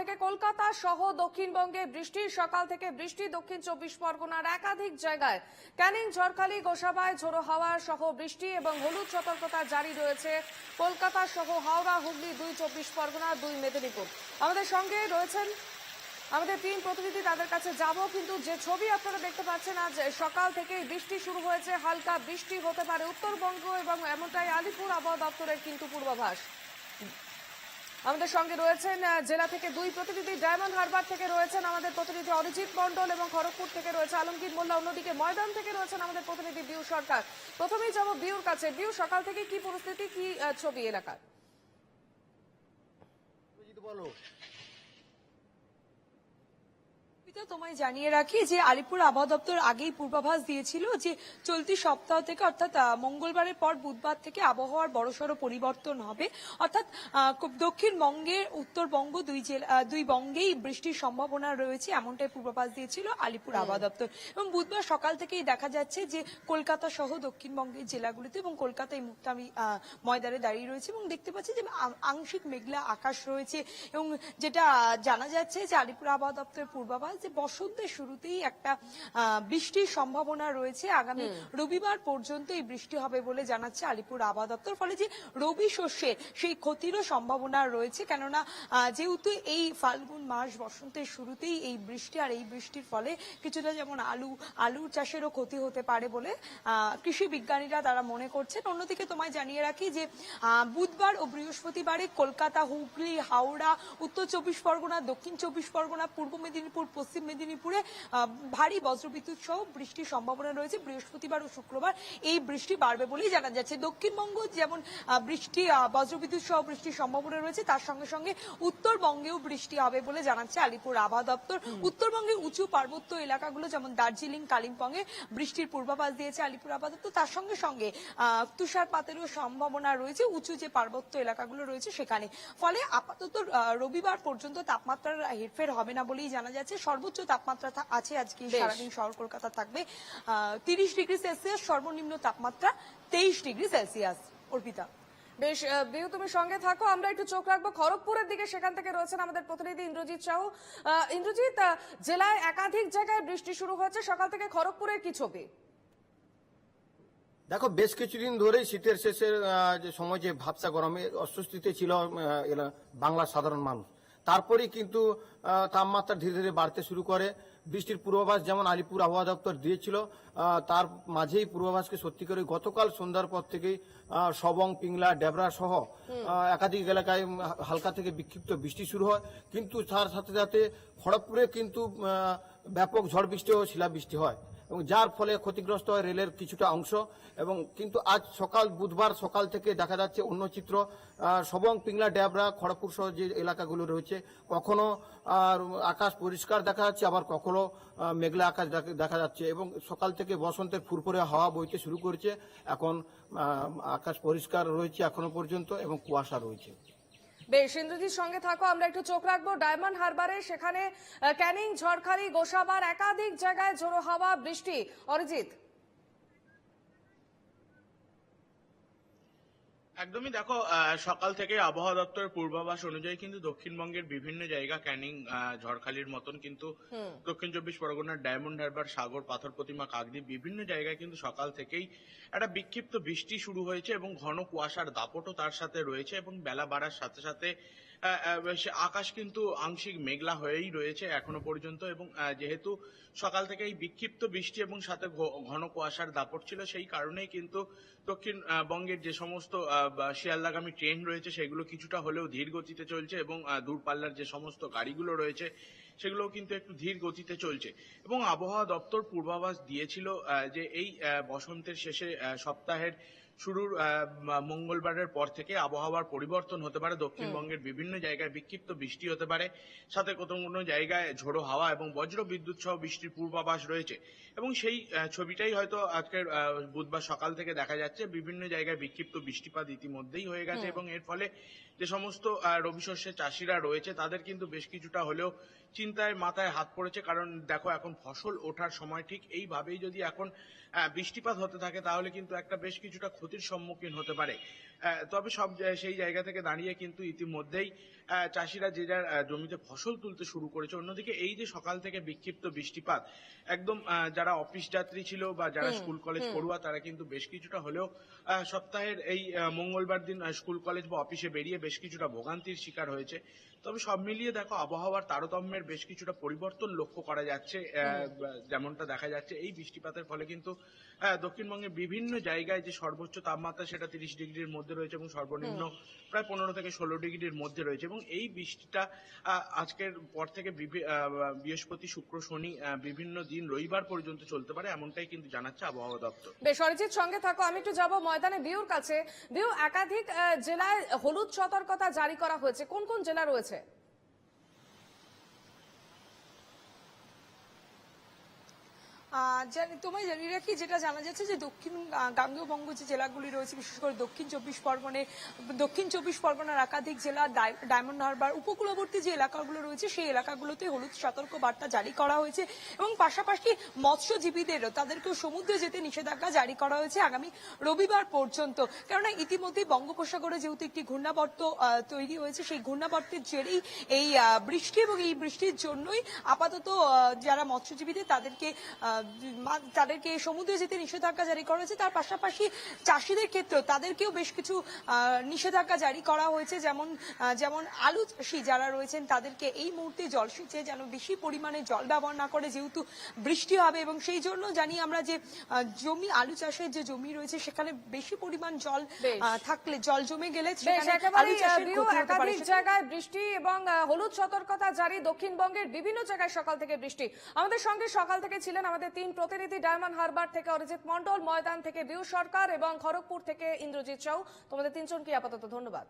থেকে কলকাতা সহ দক্ষিণবঙ্গে বৃষ্টির সকাল থেকে বৃষ্টি, দক্ষিণ চব্বিশ পরগনার একাধিক জায়গায় ক্যানিং, ঝড়খালি, গোসাবায় ঝোড়ো হাওয়া সহ বৃষ্টি এবং হলুদ সতর্কতা জারি রয়েছে। কলকাতা সহ হাওড়া, হুগলি, দুই চব্বিশ পরগনা, দুই মেদিনীপুর। আমাদের সঙ্গে রয়েছেন আমাদের তিন প্রতিনিধি, তাদের কাছে যাব। কিন্তু যে ছবি আপনারা দেখতে পাচ্ছেন, আজ সকাল থেকে বৃষ্টি শুরু হয়েছে। হালকা বৃষ্টি হতে পারে উত্তরবঙ্গ এবং এমনটাই আলিপুর আবহাওয়া দপ্তরের কিন্তু পূর্বাভাস। আমাদের সঙ্গে রয়েছেন জেলা থেকে দুই প্রতিনিধি, ডায়মন্ড হারবার থেকে রয়েছেন আমাদের প্রতিনিধি অরিজিৎ মন্ডল এবং খড়গপুর থেকে রয়েছে আলমগীর মোল্লা। অন্যদিকে ময়দান থেকে রয়েছেন আমাদের প্রতিনিধি বিউ সরকার। প্রথমেই যাব বিউর কাছে। বিউ, সকাল থেকে কি পরিস্থিতি, কি ছবি এলাকার? বলো। তোমায় জানিয়ে রাখি যে আলিপুর আবহাওয়া দপ্তর আগেই পূর্বাভাস দিয়েছিল যে চলতি সপ্তাহ থেকে অর্থাৎ মঙ্গলবারের পর বুধবার থেকে আবহাওয়ার বড়সড় পরিবর্তন হবে। অর্থাৎ দক্ষিণবঙ্গের উত্তরবঙ্গ দুই জেলা দুই বঙ্গেই বৃষ্টির সম্ভাবনা রয়েছে এমনটাই পূর্বাভাস দিয়েছিল আলিপুর আবহাওয়া দপ্তর। এবং বুধবার সকাল থেকেই দেখা যাচ্ছে যে কলকাতা সহ দক্ষিণবঙ্গের জেলাগুলিতে এবং কলকাতা এই মুহূর্তে আমি ময়দানে দাঁড়িয়ে রয়েছে এবং দেখতে পাচ্ছি যে আংশিক মেঘলা আকাশ রয়েছে। এবং যেটা জানা যাচ্ছে যে আলিপুর আবহাওয়া দপ্তরের পূর্বাভাস যে বসন্তের শুরুতেই একটা বৃষ্টির সম্ভাবনা রয়েছে। আগামী রবিবার পর্যন্ত এই বৃষ্টি হবে বলে জানাচ্ছে আলিপুর আবহাওয়া দপ্তর। ফলে যে রবি শস্যের সেই ক্ষতিরও সম্ভাবনা রয়েছে। কেননা যেহেতু এই ফাল্গুন মাস বসন্তের শুরুতেই এই বৃষ্টি আর এই বৃষ্টির ফলে কিছুটা যেমন আলু আলু চাষেরও ক্ষতি হতে পারে বলে আহ, কৃষি বিজ্ঞানীরা তারা মনে করছেন। অন্যদিকে তোমায় জানিয়ে রাখি যে আহ, বুধবার ও বৃহস্পতিবারে কলকাতা হুগলি হাওড়া উত্তর চব্বিশ পরগনা দক্ষিণ চব্বিশ পরগনা পূর্ব মেদিনীপুর পশ্চিম মেদিনীপুরে ভারী বজ্রবিদ্যুৎ সহ বৃষ্টির সম্ভাবনা রয়েছে। বৃহস্পতিবার ও শুক্রবার এই বৃষ্টি বাড়বে বলেই জানা যাচ্ছে। দক্ষিণবঙ্গ যেমন বৃষ্টি বজ্রবিদ্যুৎ সহ বৃষ্টির সম্ভাবনা রয়েছে তার সঙ্গে সঙ্গে উত্তরবঙ্গেও বৃষ্টি হবে বলে জানাচ্ছে আলিপুর আবহাওয়া দপ্তর। উত্তরবঙ্গের উঁচু পার্বত্য এলাকাগুলো যেমন দার্জিলিং কালিম্পংয়ে বৃষ্টির পূর্বাভাস দিয়েছে আলিপুর আবহাওয়া দপ্তর। তার সঙ্গে সঙ্গে আহ, তুষারপাতেরও সম্ভাবনা রয়েছে। উঁচু যে পার্বত্য এলাকাগুলো রয়েছে সেখানে। ফলে আপাতত রবিবার পর্যন্ত তাপমাত্রার হেরফের হবে না বলেই জানা যাচ্ছে। সর্বোচ্চ তাপমাত্রা আছে। আজকে সারাদিন শহর কলকাতা থাকবে তিরিশ ডিগ্রি সেলসিয়াস সর্বনিম্ন তাপমাত্রা তেইশ ডিগ্রি সেলসিয়াস। অর্পিতা। বেশ বিউ তুমি সঙ্গে থাকো। আমরা একটু চোখ রাখব। খড়গপুরের দিকে সেখান থেকে রয়েছেন আমাদের প্রতিনিধি ইন্দ্রজিৎ সাহু। আহ, ইন্দ্রজিৎ জেলায় একাধিক জায়গায় বৃষ্টি শুরু হয়েছে। সকাল থেকে খড়গপুরের কি ছবি? দেখো বেশ কিছুদিন ধরেই শীতের শেষের আহ, যে সময় যে ভাবসা গরমে অস্বস্তিতে ছিল বাংলার সাধারণ মানুষ। তারপরেই কিন্তু তাপমাত্রা ধীরে ধীরে বাড়তে শুরু করে। বৃষ্টির পূর্বাভাস যেমন আলিপুর আবহাওয়া দপ্তর দিয়েছিল তার মাঝেই পূর্বাভাসকে সত্যি করে গতকাল সন্ধ্যার পর থেকেই সবং পিংলা ডেবরা সহ একাধিক এলাকায় হালকা থেকে বিক্ষিপ্ত বৃষ্টি শুরু হয়। কিন্তু তার সাথে সাথে খড়গপুরে কিন্তু ব্যাপক ঝড় বৃষ্টি ও শিলাবৃষ্টি হয়। এবং যার ফলে ক্ষতিগ্রস্ত হয় রেলের কিছুটা অংশ। এবং কিন্তু আজ সকাল, বুধবার সকাল থেকে দেখা যাচ্ছে অন্য চিত্র সবং, পিংলা, ড্যাবরা, খড়গপুর সহ যে এলাকাগুলো রয়েছে, কখনো, আর আকাশ পরিষ্কার দেখা যাচ্ছে, আবার কখনো মেঘলা আকাশ দেখা- দেখা যাচ্ছে। এবং সকাল থেকে বসন্তের ফুরফুরে হাওয়া বইতে শুরু করেছে। এখন আকাশ পরিষ্কার রয়েছে এখনও পর্যন্ত এবং কুয়াশা রয়েছে। বেশ, ইন্দ্রজিৎ সঙ্গে থাকো, আমরা একটু চোখ রাখব। ডায়মন্ড হারবারে সেখানে ক্যানিং, ঝড়খালি, গোসাবার একাধিক জায়গায় জোড়ো হাওয়া, বৃষ্টি। অরিজিৎ। একদমই দেখো সকাল থেকে আবহাওয়া দপ্তরের পূর্বাভাস অনুযায়ী কিন্তু দক্ষিণবঙ্গের বিভিন্ন জায়গা ক্যানিং ঝড়খালির মতন কিন্তু দক্ষিণ চব্বিশ পরগনার ডায়মন্ড হারবার সাগর পাথর প্রতিমা কাকদ্বীপ বিভিন্ন জায়গায় কিন্তু সকাল থেকেই একটা বিক্ষিপ্ত বৃষ্টি শুরু হয়েছে এবং ঘন কুয়াশার দাপটও তার সাথে রয়েছে এবং বেলা বাড়ার সাথে সাথে আকাশ কিন্তু আংশিক মেঘলা হয়েই রয়েছে এখনও পর্যন্ত এবং যেহেতু সকাল থেকে এই বিক্ষিপ্ত বৃষ্টি এবং সাথে ঘন কুয়াশার দাপট ছিল সেই কারণেই কিন্তু দক্ষিণ আহ, বঙ্গের যে সমস্ত শিয়ালদাগামী ট্রেন রয়েছে সেগুলো কিছুটা হলেও ধীর গতিতে চলছে এবং দূরপাল্লার যে সমস্ত গাড়িগুলো রয়েছে সেগুলো কিন্তু একটু ধীর গতিতে চলছে এবং আবহাওয়া দপ্তর পূর্বাভাস দিয়েছিল যে এই বসন্তের শেষে সপ্তাহের শুরুর মঙ্গলবারের পর থেকে আবহাওয়ার পরিবর্তন হতে পারে। দক্ষিণবঙ্গের বিভিন্ন জায়গায় বিক্ষিপ্ত বৃষ্টি হতে পারে। সাথে কোথাও কোনো জায়গায় ঝোড়ো হাওয়া এবং বজ্র বিদ্যুৎ সহ বৃষ্টির পূর্বাভাস রয়েছে। এবং সেই ছবিটাই হয়তো আজকের বুধবার সকাল থেকে দেখা যাচ্ছে। বিভিন্ন জায়গায় বিক্ষিপ্ত বৃষ্টিপাত ইতিমধ্যেই হয়ে গেছে এবং এর ফলে যে সমস্ত রবি শস্যের চাষিরা রয়েছে তাদের কিন্তু বেশ কিছুটা হলেও চিন্তায় মাথায় হাত পড়েছে। কারণ দেখো এখন ফসল ওঠার সময় ঠিক এইভাবেই যদি এখন আহ, বৃষ্টিপাত হতে থাকে তাহলে কিন্তু একটা বেশ কিছুটা ক্ষতির সম্মুখীন হতে পারে। তবে সব সেই জায়গা থেকে দাঁড়িয়ে কিন্তু ইতিমধ্যেই চাষিরা যে যার জমিতে ফসল তুলতে শুরু করেছে। অন্যদিকে এই যে সকাল থেকে বিক্ষিপ্ত বৃষ্টিপাত একদম যারা অফিস যাত্রী ছিল বা যারা স্কুল কলেজ পড়ুয়া তারা কিন্তু বেশ কিছুটা হলেও সপ্তাহের এই মঙ্গলবার দিন স্কুল কলেজ বা অফিসে বেরিয়ে বেশ কিছুটা ভোগান্তির শিকার হয়েছে। তবে সব মিলিয়ে দেখো আবহাওয়ার তারতম্যের বেশ কিছুটা পরিবর্তন লক্ষ্য করা যাচ্ছে যেমনটা দেখা যাচ্ছে এই বৃষ্টিপাতের ফলে কিন্তু আহ, দক্ষিণবঙ্গের বিভিন্ন জায়গায় যে সর্বোচ্চ তাপমাত্রা সেটা তিরিশ ডিগ্রির মধ্যে রয়েছে এবং সর্বনিম্ন প্রায় পনেরো থেকে ষোলো ডিগ্রির মধ্যে রয়েছে এবং এই বৃষ্টিটা আজকের পর থেকে বৃহস্পতি শুক্র শনি বিভিন্ন দিন রবিবার পর্যন্ত চলতে পারে এমনটাই কিন্তু জানাচ্ছে আবহাওয়া দপ্তর। বেশ অরিজিৎ সঙ্গে থাকো আমি একটু যাব ময়দানে বিউর কাছে। বিউ একাধিক জেলায় হলুদ সতর্কতা জারি করা হয়েছে। কোন কোন জেলা রয়েছে আহ, জানি তোমায় জানিয়ে রাখি যেটা জানা যাচ্ছে যে দক্ষিণ আহ, গাঙ্গেয় বঙ্গ যে জেলাগুলি রয়েছে বিশেষ করে দক্ষিণ চব্বিশ পরগনে দক্ষিণ চব্বিশ পরগনার একাধিক জেলা ডায়মন্ড হারবার উপকূলবর্তী যে এলাকাগুলো রয়েছে সেই এলাকাগুলোতে হলুদ সতর্ক বার্তা জারি করা হয়েছে এবং পাশাপাশি মৎস্যজীবীদেরও তাদেরকেও সমুদ্রে যেতে নিষেধাজ্ঞা জারি করা হয়েছে আগামী রবিবার পর্যন্ত। কেননা ইতিমধ্যেই বঙ্গোপসাগরে যেহেতু একটি ঘূর্ণাবর্ত তৈরি হয়েছে সেই ঘূর্ণাবর্তের জেরেই এই বৃষ্টি এবং এই বৃষ্টির জন্যই আপাতত যারা মৎস্যজীবীদের তাদেরকে তাদেরকে সমুদ্রে যেতে নিষেধাজ্ঞা জারি করা হয়েছে। তার পাশাপাশি চাষিদের ক্ষেত্রেও তাদেরকেও বেশ কিছু নিষেধাজ্ঞা জারি করা হয়েছে। যেমন যেমন আলু চাষি যারা রয়েছেন তাদেরকে এই মুহূর্তে জলসেচে যেন বেশি পরিমাণে জল ব্যবহার না করে যেহেতু বৃষ্টি হবে এবং সেই জন্য জানি আমরা যে জমি আলু চাষের যে জমি রয়েছে সেখানে বেশি পরিমাণ জল থাকলে জল জমে গেলে একাধিক জায়গায় বৃষ্টি এবং হলুদ সতর্কতা জারি দক্ষিণবঙ্গের বিভিন্ন জায়গায় সকাল থেকে বৃষ্টি। আমাদের সঙ্গে সকাল থেকে ছিলেন আমাদের তিন প্রতিনিধি ডায়মন্ড হারবার থেকে অরিজিৎ মন্ডল ময়দান থেকে বিউ সরকার এবং খড়গপুর থেকে ইন্দ্রজিৎ সাউ তোমাদের তিনজনকে আপাতত ধন্যবাদ।